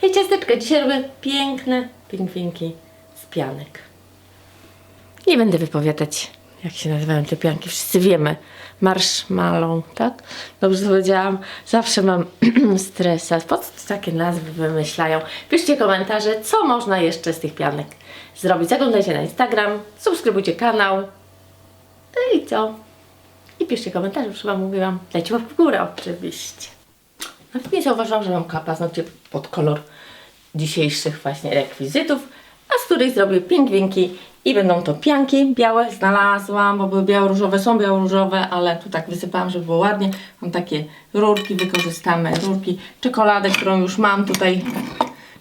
Hej ciasteczka, dzisiaj robię piękne pingwinki z pianek. Nie będę wypowiadać, jak się nazywają te pianki. Wszyscy wiemy. Marshmallow, tak? Dobrze powiedziałam. Zawsze mam stresa. Po co takie nazwy wymyślają? Piszcie komentarze, co można jeszcze z tych pianek zrobić. Zaglądajcie na Instagram, subskrybujcie kanał. No i co? I piszcie komentarze, już chyba mówiłam. Dajcie łapkę w górę oczywiście. Nawet nie zauważyłam, że mam paznokcie pod kolor dzisiejszych właśnie rekwizytów, a z których zrobię pingwinki i będą to pianki białe. Znalazłam, bo były biało-różowe, są biało-różowe, ale tu tak wysypałam, żeby było ładnie. Mam takie rurki, wykorzystamy rurki, czekoladę, którą już mam tutaj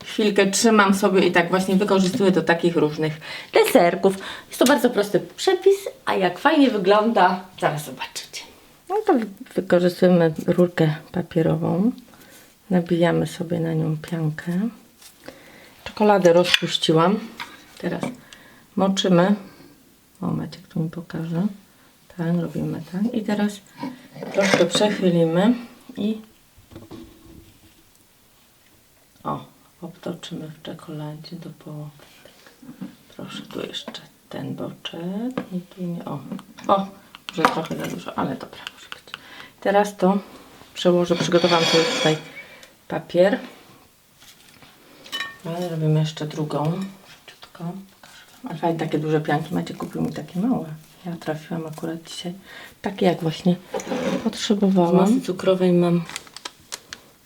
chwilkę trzymam sobie i tak właśnie wykorzystuję do takich różnych deserków. Jest to bardzo prosty przepis, a jak fajnie wygląda, zaraz zobaczycie. No to wykorzystujemy rurkę papierową. Nabijamy sobie na nią piankę. Czekoladę rozpuściłam. Teraz moczymy. O, Maciek tu mi pokaże. Tak, robimy tak. I teraz troszkę przechylimy i o, obtoczymy w czekoladzie do połowy. Proszę, tu jeszcze ten boczek. I tu nie, o, o, może trochę za dużo, ale dobra, może być. Teraz to przełożę, przygotowałam sobie tutaj papier. Ale robimy jeszcze drugą. Szybciutko. Pokażę takie duże pianki macie, kupił mi takie małe. Ja trafiłam akurat dzisiaj. Takie jak właśnie potrzebowałam. Z masy cukrowej mam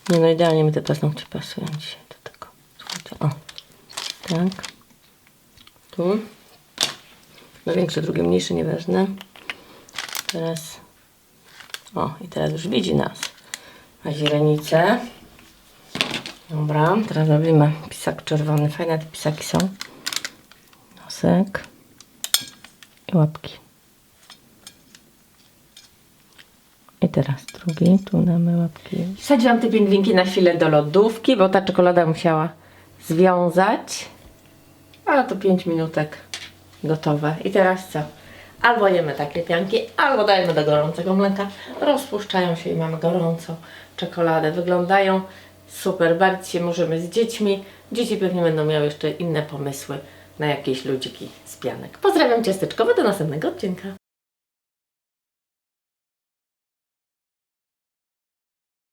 nie no idealnie mi te paznokcie pasują dzisiaj do tego. Słuchajcie, o. Tak. Tu. No większe, drugie mniejsze, nieważne. Teraz. O, i teraz już widzi nas. Ma źrenicę. Dobra, teraz robimy pisak czerwony. Fajne te pisaki są. Nosek. I łapki. I teraz drugi, tu damy łapki. Wsadziłam te pingwinki na chwilę do lodówki, bo ta czekolada musiała związać. A to 5 minutek gotowe. I teraz co? Albo jemy takie pianki, albo dajemy do gorącego mleka. Rozpuszczają się i mamy gorącą czekoladę. Wyglądają super. Bawić się możemy z dziećmi. Dzieci pewnie będą miały jeszcze inne pomysły na jakieś ludziki z pianek. Pozdrawiam ciasteczkowe, do następnego odcinka.